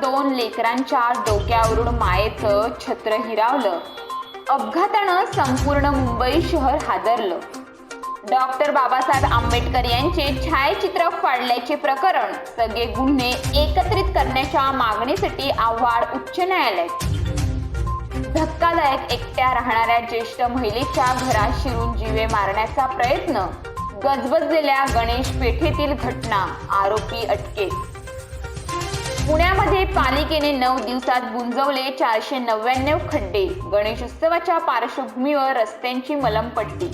दोन लेकरांच्या डोक्यावरून मायेचं छत्र हिरावलं. अपघातानं संपूर्ण मुंबई शहर हादरलं. डॉक्टर बाबासाहेब आंबेडकर यांचे छायाचित्र फाडल्याचे प्रकरण सगळे गुन्हे एकत्रित करण्याच्या मागणीसाठी आव्हाड उच्च न्यायालयात धक्कादायक एकट्या राहणाऱ्या ज्येष्ठ महिलेच्या घरात शिरून जीवे मारण्याचा प्रयत्न गजबजलेल्या गणेश पेठेतील घटना आरोपी अटकेत. पालिकेने नऊ दिवसात गुंजवले चारशे नव्याण्णव खड्डे. गणेशोत्सवाच्या पार्श्वभूमीवर रस्त्यांची मलमपट्टी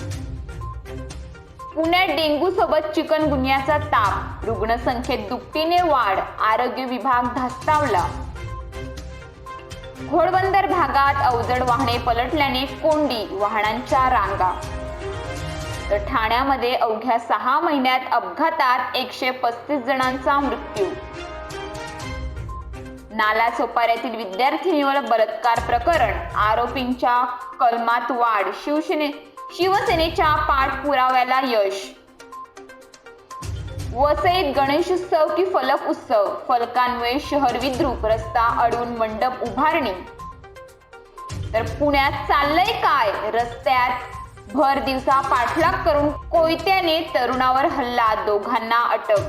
पुण्यात डेंग्यू सोबत चिकनगुन्ह्याचा ताप. रुग्णसंख्येत दुपटीने वाढ. आरोग्य विभाग धास्तावला. घोडबंदर भागात अवजड वाहने पलटल्याने कोंडी वाहनांच्या रांगा. तर ठाण्यामध्ये अवघ्या सहा महिन्यात अपघातात एकशे पस्तीस जणांचा मृत्यू. नाला सोपाऱ्यातील विद्यार्थिनीवर बलात्कार प्रकरण आरोपींच्या कलमात वाढ शिवसेने शिवसेनेच्या पाठपुराव्याला यश. वसईत गणेशोत्सव की फलक उत्सव? फलकांमुळे शहर विद्रूप रस्ता अडवून मंडप उभारणी. तर पुण्यात चाललंय काय? रस्त्यात भर दिवसा पाठलाग करून कोयत्याने तरुणावर हल्ला दोघांना अटक.